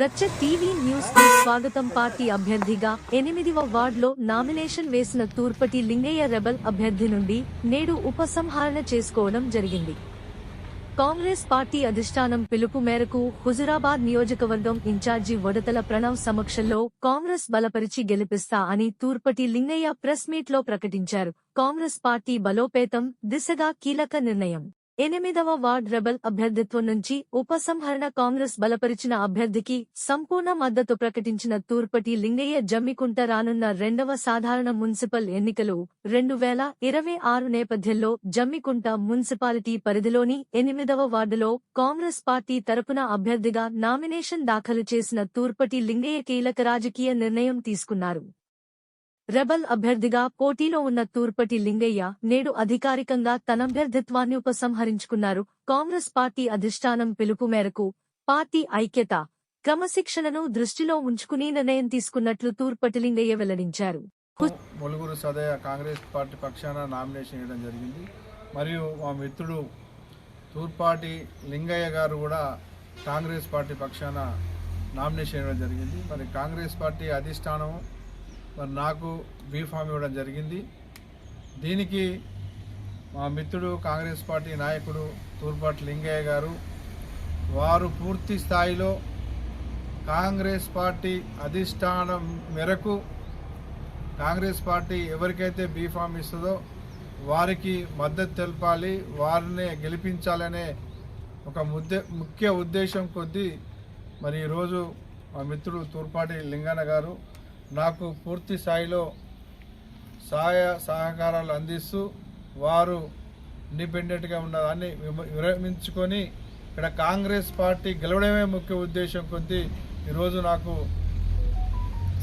రచ్చ టీవీ న్యూస్కి స్వాగతం పార్టీ అభ్యర్థిగా ఎనిమిదివ వార్డులో నామినేషన్ వేసిన తూర్పటి లింగయ్య రెబల్ అభ్యర్థి నుండి నేడు ఉపసంహరణ చేసుకోవడం జరిగింది. కాంగ్రెస్ పార్టీ అధిష్టానం పిలుపు మేరకు హుజురాబాద్ నియోజకవర్గం ఇన్ఛార్జి వడతల ప్రణవ్ సమక్షంలో కాంగ్రెస్ బలపరిచి గెలిపిస్తా అని తూర్పటి లింగయ్య ప్రెస్ మీట్లో ప్రకటించారు. కాంగ్రెస్ పార్టీ బలోపేతం దిశగా కీలక నిర్ణయం. ఎనిమిదవ వార్డ్ రెబల్ అభ్యర్థిత్వం నుంచి ఉపసంహరణ కాంగ్రెస్ బలపరిచిన అభ్యర్థికి సంపూర్ణ మద్దతు ప్రకటించిన తూర్పటి లింగయ్య జమ్మికుంట రానున్న రెండవ సాధారణ మున్సిపల్ ఎన్నికలు రెండు వేల ఇరవై ఆరు నేపథ్యంలో జమ్మికుంట మున్సిపాలిటీ పరిధిలోని ఎనిమిదవ వార్డులో కాంగ్రెస్ పార్టీ తరపున అభ్యర్థిగా నామినేషన్ దాఖలు చేసిన తూర్పటి లింగయ్య కీలక రాజకీయ నిర్ణయం తీసుకున్నారు. రెబల్ అభ్యర్థిగా పోటీలో ఉన్న తూర్పటి లింగయ్య నేడు అధికారికంగా తన అభ్యర్థిత్వాన్ని ఉపసంహరించుకున్నారు. కాంగ్రెస్ పార్టీ అధిష్టానం పిలుపు మేరకు పార్టీ ఐక్యత క్రమశిక్షణను దృష్టిలో ఉంచుకుని నిర్ణయం తీసుకున్నట్లు తూర్పటి లింగయ్య వెల్లడించారు. ములుగురు సదయ కాంగ్రెస్ పార్టీ పక్షాన నామినేషన్ చేయడం జరిగింది. మరియు మా మిత్రుడు తూర్పాటి లింగయ్య గారు కూడా కాంగ్రెస్ పార్టీ పక్షాన నామినేషన్ చేయడం జరిగింది. మరి కాంగ్రెస్ పార్టీ అధిష్టానం మరి నాకు బీఫామ్ ఇవ్వడం జరిగింది. దీనికి మా మిత్రుడు కాంగ్రెస్ పార్టీ నాయకుడు తూర్పాటి లింగయ్య గారు వారు పూర్తి స్థాయిలో కాంగ్రెస్ పార్టీ అధిష్టానం మేరకు కాంగ్రెస్ పార్టీ ఎవరికైతే బీఫామ్ ఇస్తుందో వారికి మద్దతు తెలపాలి వారిని గెలిపించాలనే ఒక ముద్ద ముఖ్య ఉద్దేశం కొద్దీ మరి ఈరోజు మా మిత్రుడు తూర్పాటి లింగన్న గారు నాకు పూర్తి స్థాయిలో సహాయ సహకారాలు అందిస్తూ వారు ఇండిపెండెంట్గా ఉన్నదాన్ని విమ- విరమించుకొని ఇక్కడ కాంగ్రెస్ పార్టీ గెలవడమే ముఖ్య ఉద్దేశం కొద్దీ ఈరోజు నాకు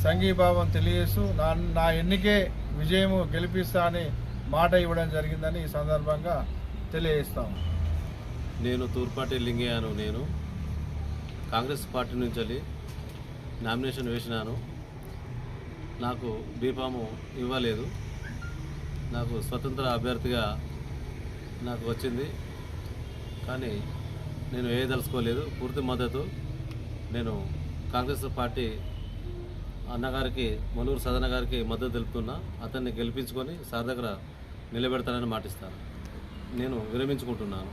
సంఘీభావం తెలియజేస్తూ నా నా ఎన్నికే విజయము గెలిపిస్తా అని మాట ఇవ్వడం జరిగిందని ఈ సందర్భంగా తెలియజేస్తాము నేను తూర్పాటి లింగయ్యను నేను కాంగ్రెస్ పార్టీ నుంచి వెళ్ళి నామినేషన్ వేసినాను. నాకు బీఫాము ఇవ్వలేదు. నాకు స్వతంత్ర అభ్యర్థిగా నాకు వచ్చింది. కానీ నేను వేయదలుచుకోలేదు పూర్తి మద్దతు నేను కాంగ్రెస్ పార్టీ అన్నగారికి మనూరు సదన గారికి మద్దతు తెలుపుతున్నా. అతన్ని గెలిపించుకొని సార్ దగ్గర నిలబెడతానని మాటిస్తాను. నేను విరమించుకుంటున్నాను.